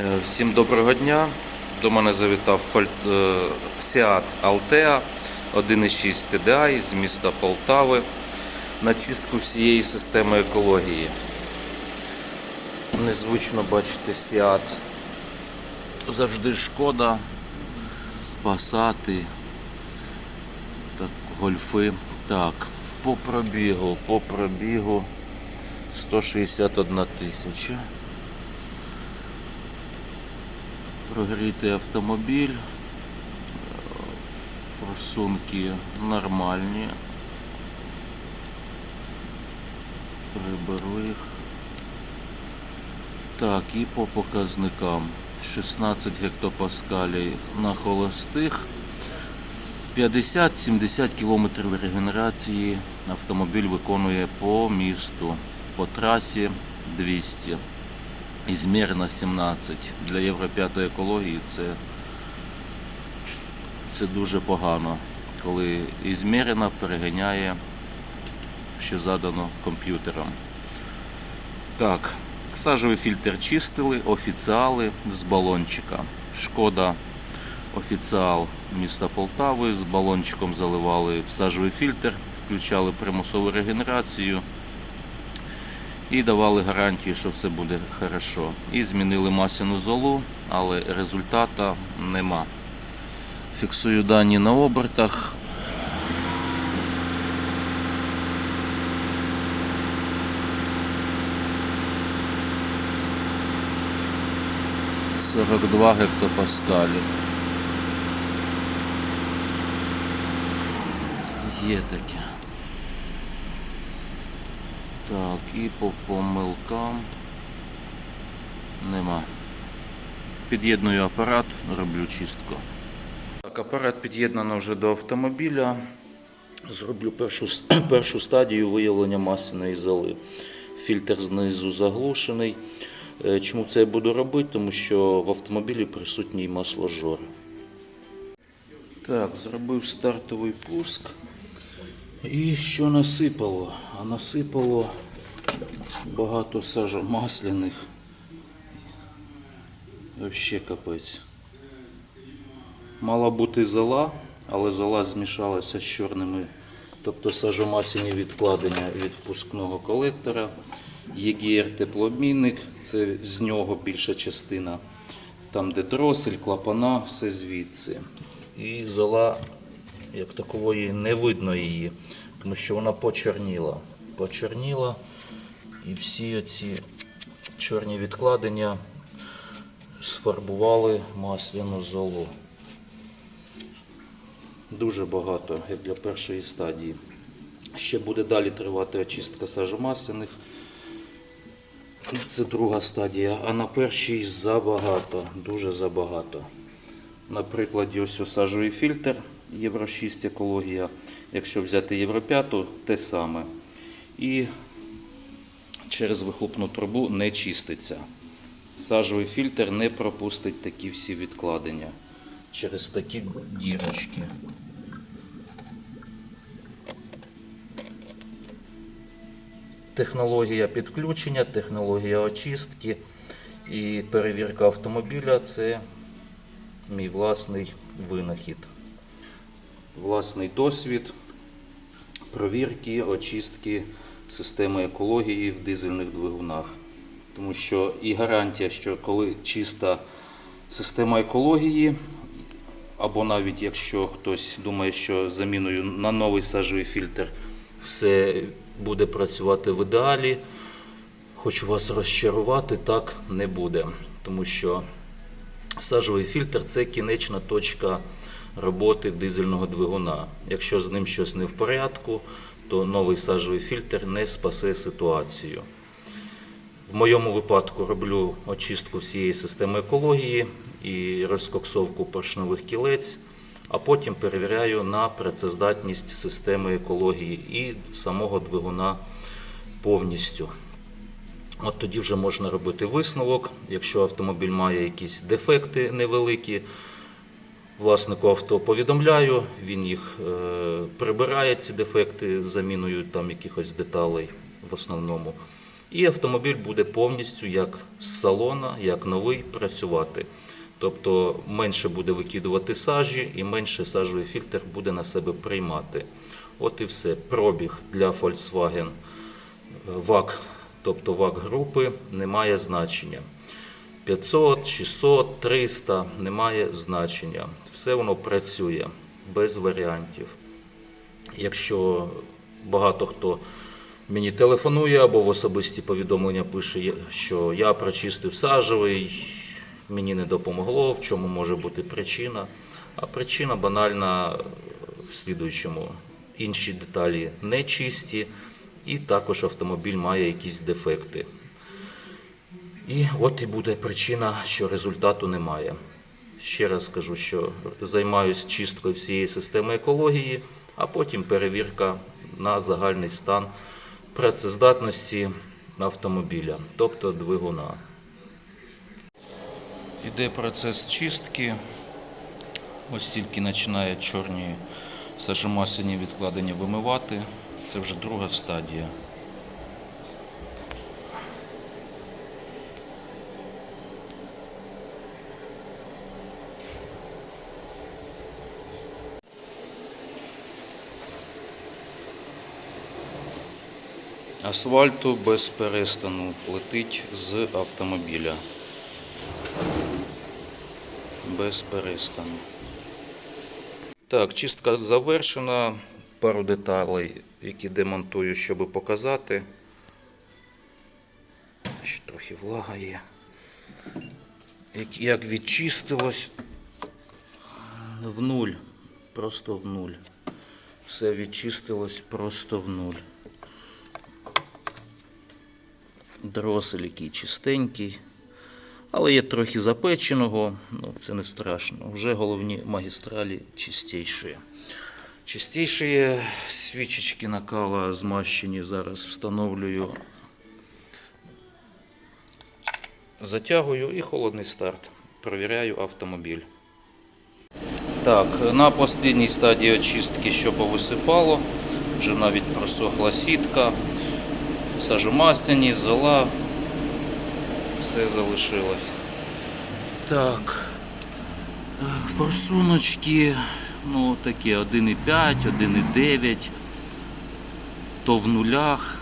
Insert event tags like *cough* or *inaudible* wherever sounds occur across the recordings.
Е, Всім доброго дня. До мене завітав Seat Altea 1.6 TDI з міста Полтави на чистку всієї системи екології. Незвично бачите Seat. Завжди шкода, пасати, так, гольфи. Так, по пробігу, по пробігу 161 тисяча. Прогрітий автомобіль. Форсунки нормальні. Приберу їх. Так, і по показникам. 16 гектопаскалів на холостих. 50-70 км регенерації автомобіль виконує по місту. По трасі 200 і змірна 17. Для Євро 5 екології це, це дуже погано, коли і змірена переганяє, що задано комп'ютером. Так, сажовий фільтр чистили, офіціали з балончика. Шкода офіціал міста Полтави з балончиком заливали в сажовий фільтр, включали примусову регенерацію і давали гарантію, що все буде хорошо. І змінили масляну золу, але результата нема. Фіксую дані на обертах. Сорок два гектопаскалі. Є таке. Так, і по помилкам нема. Під'єдную апарат, роблю чистку. Так, апарат під'єднано вже до автомобіля. Зроблю першу, *clears throat* першу стадію виявлення масляної золи. Фільтр знизу заглушений. Е, Чому це я буду робити? Тому що в автомобілі присутній масложор. Так, зробив стартовий пуск. І що насипало? А насипало багато сажомасляних. Вообще капець. Мала бути зола, але зола змішалася з чорними, тобто сажомасляні відкладення від впускного колектора. ЄГР теплообмінник, це з нього більша частина. Там, де дросель, клапана, все звідси. І зола, як такової, не видно її, тому що вона почорніла. Почорніла і всі оці чорні відкладення сфарбували масляну золу. Дуже багато, як для першої стадії. Ще буде далі тривати очистка сажомасляних. Це друга стадія, а на першій забагато, дуже забагато. На прикладі ось осаджовий фільтр Євро 6 екологія. Якщо взяти Євро 5, те саме. І через вихлопну трубу не чиститься. Сажовий фільтр не пропустить такі всі відкладення через такі дірочки. Технологія підключення, технологія очистки і перевірка автомобіля це мій власний винахід. Власний досвід провірки, очистки системи екології в дизельних двигунах. Тому що і гарантія, що коли чиста система екології, або навіть якщо хтось думає, що заміною на новий сажовий фільтр все буде працювати в ідеалі, хочу вас розчарувати, так не буде. Тому що сажовий фільтр це кінечна точка роботи дизельного двигуна. Якщо з ним щось не в порядку, то новий сажовий фільтр не спасе ситуацію. В моєму випадку роблю очистку всієї системи екології і розкоксовку поршневих кілець, а потім перевіряю на працездатність системи екології і самого двигуна повністю. От тоді вже можна робити висновок. Якщо автомобіль має якісь дефекти невеликі, власнику авто повідомляю, він їх е, прибирає, ці дефекти заміною там якихось деталей в основному. І автомобіль буде повністю як з салона, як новий працювати. Тобто менше буде викидувати сажі і менше сажовий фільтр буде на себе приймати. От і все. Пробіг для Volkswagen ВАК, тобто ВАК групи, не має значення. 500, 600, 300 немає значення. Все воно працює без варіантів. Якщо багато хто мені телефонує або в особисті повідомлення пише, що я прочистив сажевий, мені не допомогло, в чому може бути причина. А причина банальна в слідуючому. Інші деталі не чисті, і також автомобіль має якісь дефекти. І от і буде причина, що результату немає. Ще раз скажу, що займаюся чисткою всієї системи екології, а потім перевірка на загальний стан працездатності автомобіля, тобто двигуна. Іде процес чистки. Ось тільки починає чорні сажомасляні відкладення вимивати. Це вже друга стадія. Асфальту без перестану летить з автомобіля. Без перестану. Так, чистка завершена. Пару деталей, які демонтую, щоб показати. Ще трохи влага є. Як, як відчистилось в нуль. Просто в нуль. Все відчистилось просто в нуль. Дросель який чистенький. Але є трохи запеченого, ну це не страшно. Вже головні магістралі чистіші. Чистіші свічечки накала змащені. Зараз встановлюю, затягую і холодний старт. Провіряю автомобіль. Так, на останній стадії очистки, що повисипало, вже навіть просохла сітка, сажомасляні, зола, все залишилось. Так, е, форсуночки, ну такі 1,5, 1,9, то в нулях,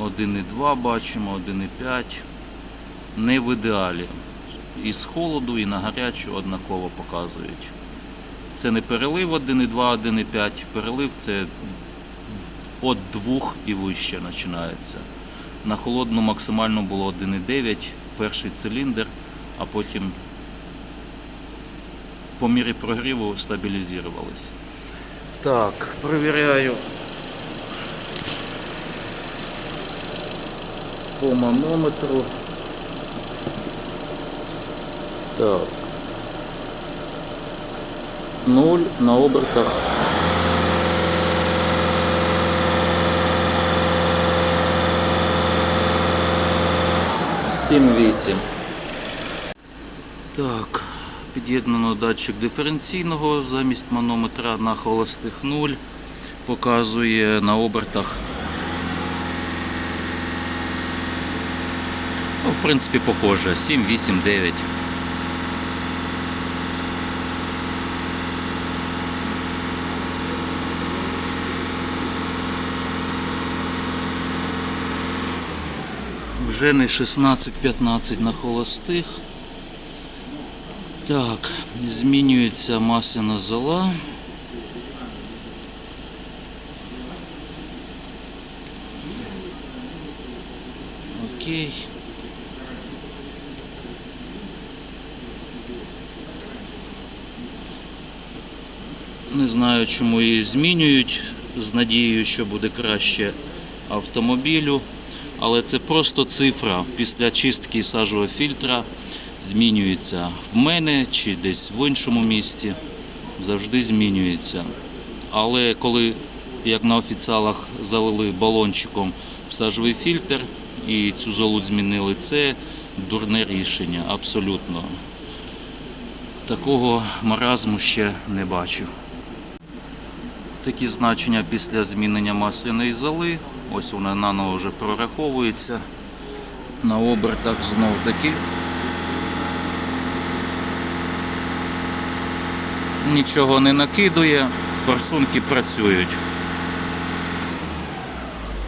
1,2 бачимо, 1,5. Не в ідеалі. І з холоду, і на гарячу однаково показують. Це не перелив 1,2, 1,5. Перелив це від 2 і вище починається. На холодну максимально було 1,9, перший циліндр, а потім по мірі прогріву стабілізувались. Так, перевіряю по манометру. Так. Нуль на обертах. Сім вісім. Так, під'єднано датчик диференційного замість манометра на холостих 0. Показує на обертах. Ну, в принципі, похоже. 7, 8, 9. Вже не 16-15 на холостих. Так, змінюється масляна зола. Окей. Не знаю, чому її змінюють з надією, що буде краще автомобілю. Але це просто цифра. Після чистки сажового фільтра змінюється в мене чи десь в іншому місці. Завжди змінюється. Але коли, як на офіціалах, залили балончиком в сажовий фільтр і цю золу змінили, це дурне рішення, абсолютно. Такого маразму ще не бачив. Такі значення після змінення масляної золи. Ось вона наново вже прораховується. На обертах знов таки. Нічого не накидує, форсунки працюють.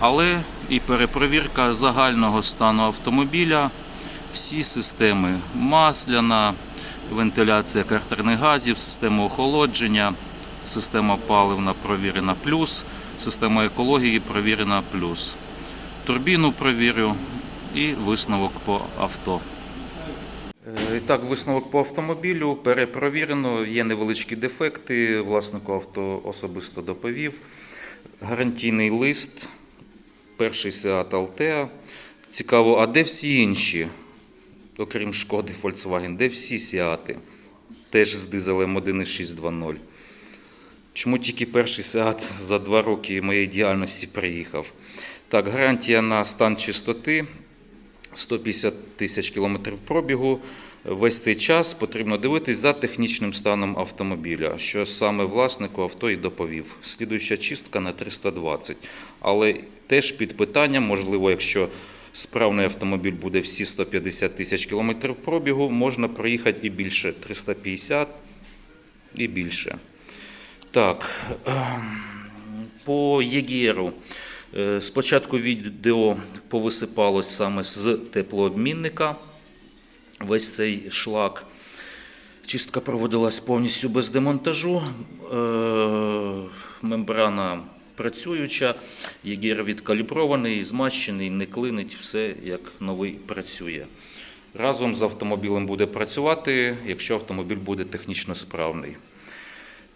Але і перепровірка загального стану автомобіля, всі системи масляна, вентиляція картерних газів, система охолодження, система паливна провірена плюс, система екології провірена плюс. Турбіну провірю і висновок по авто. Е, І так, висновок по автомобілю перепровірено, є невеличкі дефекти. Власнику авто особисто доповів. Гарантійний лист, перший Seat Altea. Цікаво, а де всі інші, окрім шкоди Volkswagen, де всі Сіати? Теж з дизелем 1.620. Чому тільки перший Seat за два роки моєї діяльності приїхав? Так, гарантія на стан чистоти 150 тисяч кілометрів пробігу. Весь цей час потрібно дивитись за технічним станом автомобіля, що саме власнику авто і доповів. Слідуюча чистка на 320. Але теж під питанням, можливо, якщо справний автомобіль буде всі 150 тисяч кілометрів пробігу, можна проїхати і більше 350 і більше. Так, ем, по ЄГРу. Е, Спочатку відео повисипалось саме з теплообмінника. Весь цей шлак. Чистка проводилась повністю без демонтажу. Е, Мембрана працююча, ЄГР відкалібрований, змащений, не клинить, все як новий працює. Разом з автомобілем буде працювати, якщо автомобіль буде технічно справний.